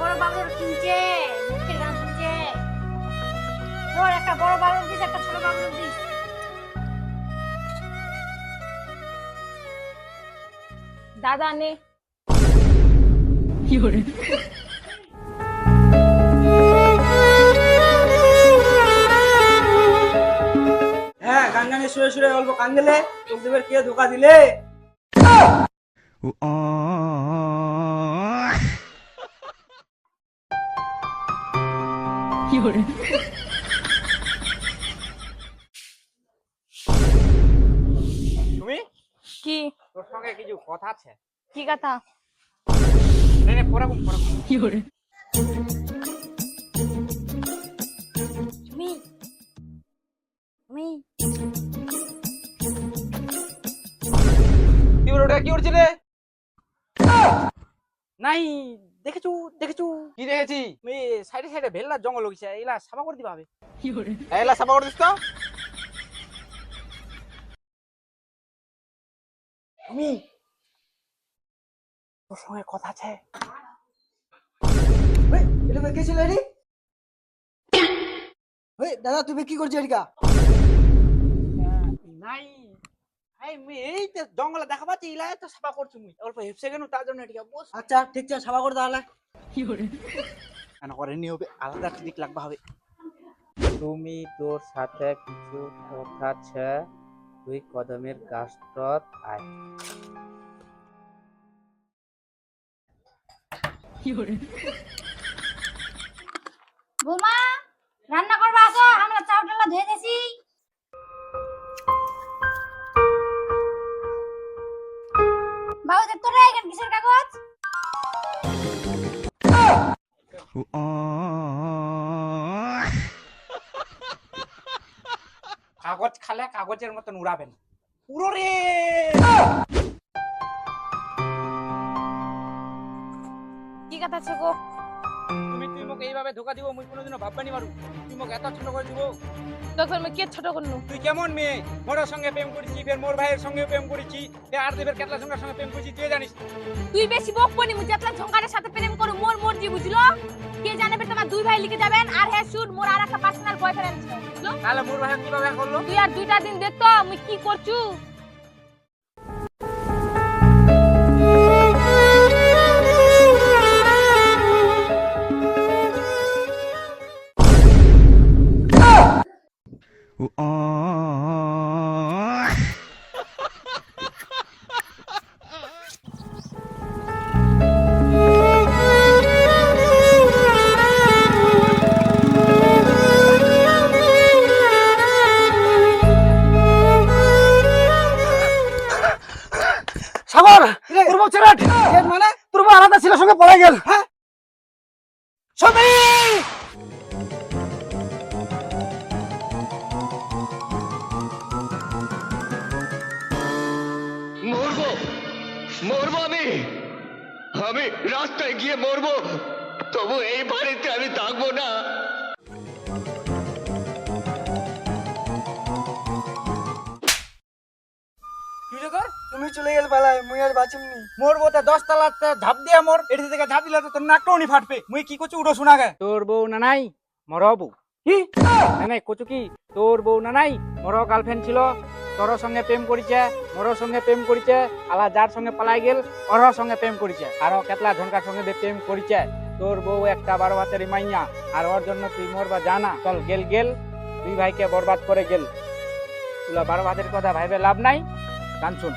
বড় বাবুর কিনছে মুখের গান শুনছে। তোর একটা বড় বাবুর দিস একটা ছোট বাবুর দিস। দাদা নে। হ্যাঁ গান গানে শুয়ে শুয়ে অল্প কান দিলে কে ধোকা দিলে? তুমি? কি? তোর সঙ্গে কিছু কথা আছে? কি কথা? নে নে পড়াবো পড়াবো তুমি? তুমি? কি ওটা কি করছিলে? নাই। দেখেছু দেখেছু? কি দেখেছি? আমি সাইডে সাইডে ভেল্লা জঙ্গল লগিছে এলা সাফা করে দিবা হবে। এলা সাফা করে দিস তো। তুমি তোর সঙ্গে কথা আছে। এটা কে ছিল রে দাদা তুমি কি করছ এদিকা? নাই হাই মুই এই তো জঙ্গলে দেখা পাচ্ছি ইলা তো সাফা করছি মুই। অল্প হেপসে গেল তার জন্য এদিকে বস আচ্ছা ঠিক আছে সাবা করে তাহলে। কেন করে নি হবে আলাদা দিক লাগবা হবে। তুমি তোর সাথে কিছু কথা আছে তুই কদমের গাছটত আয়। বৌমা রান্না করবা আসো আমরা চাউল ধুয়ে দিয়েছি কিসের কাগজ? কাগজ খালে কাগজের মতন উড়াবেন। পুরো রে! কি কথা আছে গো? মোক এইভাবে ধোকা দিব মুই কোনোদিনও ভাববানি পারু তুই মোক এত ছোট করে দিব। তোকে আমি কে ছোট করনু তুই কেমন মেয়ে? মোর সঙ্গে প্রেম করেছি ফের মোর ভাইয়ের সঙ্গে প্রেম করেছি ফের আর দেবের কেতলা সঙ্গে সঙ্গে প্রেম করেছি তুই জানিস? তুই বেশি বক পনি মু যেতলা ঝঙ্কারের সাথে প্রেম করু মোর মর্জি বুঝলো? কে জানে বে তোমার দুই ভাই লিখে যাবেন আর হ্যাঁ শুন মোর আর একটা পার্সোনাল বয়ফ্রেন্ড বুঝলো? তাহলে মোর ভাই কীভাবে করল? তুই আর দুইটা দিন দেখতো মুই কি করছু? সাগর তোর বউ ছেড়াট মানে তোর আলাদা ছেলের সঙ্গে পড়ে গেল হ্যাঁ? সবই মরবো আমি? আমি রাস্তায় গিয়ে মরবো। তবু এই বাড়িতে আমি থাকব না। তুমি চলে গেল পালায় মুই আর বাঁচিমনি মোর দশ তলাতে ঝাঁপ দিয়া মোর। এটি থেকে ঝাঁপ দিলে তো তোর ফাটবে। মুই কি করছি শোনা গে তোর বউ না নাই মর বউ কি? নাই নাই কচু কি? তোর বউ না নাই মোর গার্লফ্রেন্ড ছিল। তোর সঙ্গে প্রেম করিছে মোর সঙ্গে প্রেম করিছে, আলা যার সঙ্গে পালাই গেল ওর সঙ্গে প্রেম করিছে। আর কেতলা ঝনকার সঙ্গে প্রেম করিছে, তোর বউ একটা বারো হাতের মাইয়া, আর ওর জন্য তুই মরবা জানা, চল গেল গেল, দুই ভাইকে বরবাদ করে গেল। তুলা বারো হাতের কথা ভাইবে লাভ নাই, গান শুন।